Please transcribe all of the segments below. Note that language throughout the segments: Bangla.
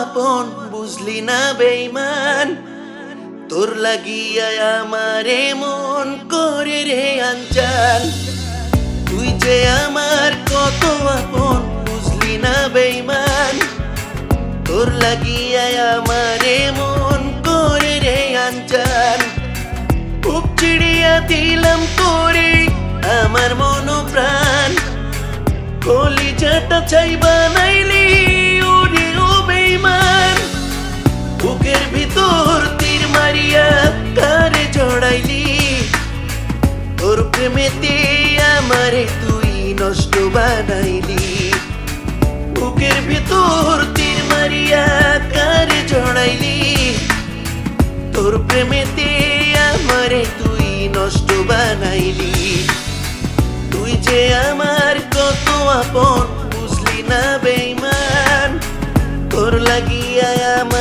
আপন, বুঝলি না বেইমান তোর লাগিয়া আমারে মন করে রে আঞ্চাল তুই যে আমার কত আপন, বুঝলি না বেইমান তোর লাগিয়া আমারে মন করে রে আঞ্চাল খুব চিড়িয়া দিলাম তোরে, আমার মন প্রাণ কলিজাটা চাই বানাইলি আমারে তুই নষ্ট বানাইলি। বুকের ভিতর তীর মারিয়া কারে জড়াইলি। তোর প্রেমেতে আমারে তুই নষ্ট বানাইলি। তুই যে আমার কত আপন, বুঝলি না বেইমান তোর লাগিয়া আমারে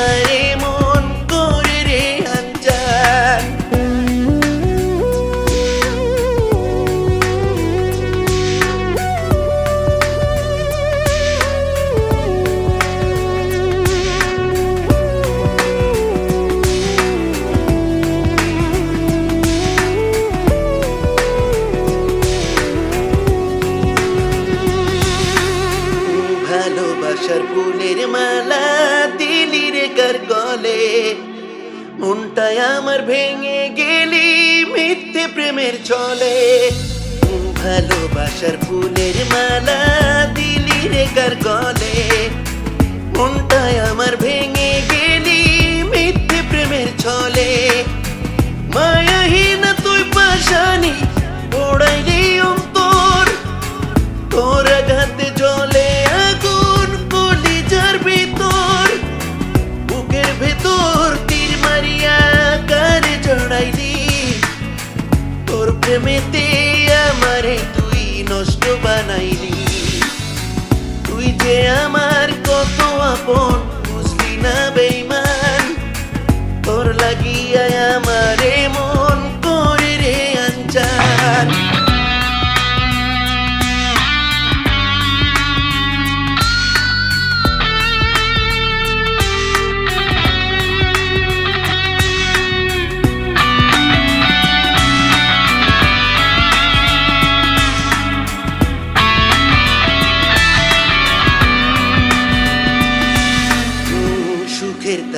ভালোবাসার ফুলের মালা দিলি রে কার গলে মনটায় আমার ভেঙে গেলি মিথ্যে প্রেমের চলে ভালোবাসার ফুলের মালা দিলি রে কার গলে তোর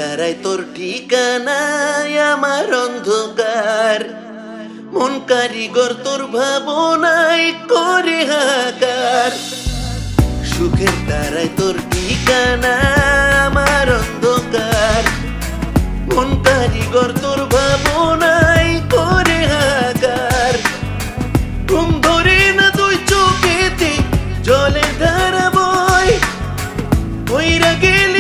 সুখের তোর ঠিকানায় আমার অন্ধকার। মন কারিগর তোর ভাবনায় করে হাকার সুখের তারায় তোর ঠিকানা, আমার অন্ধকার। মন কারিগর তোর ভাবনায় করে হাকার ঘুম ধরে না তুই চোখেতে, জলে ধারা বয় ওইরা গেলি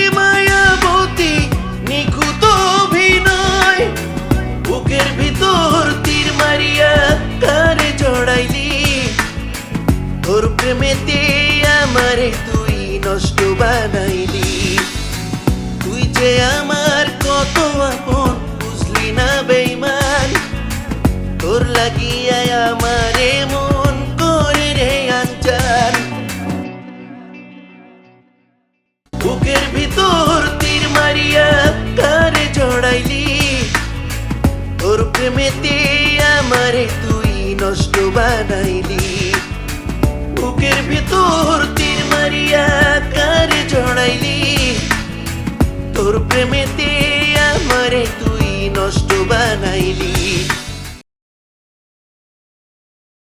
যে আমার কত আপন, বুঝলি না তোর আমারে মন করে রে আঞ্চান বুকের ভিতর তীর মারিয়া কারে জড়াইলি। তোর প্রেমেতে আমারে তুই নষ্ট বানাইলি। বুকের ভিতর তীর মারিয়া কারে জড়াইলি। বানাইলি।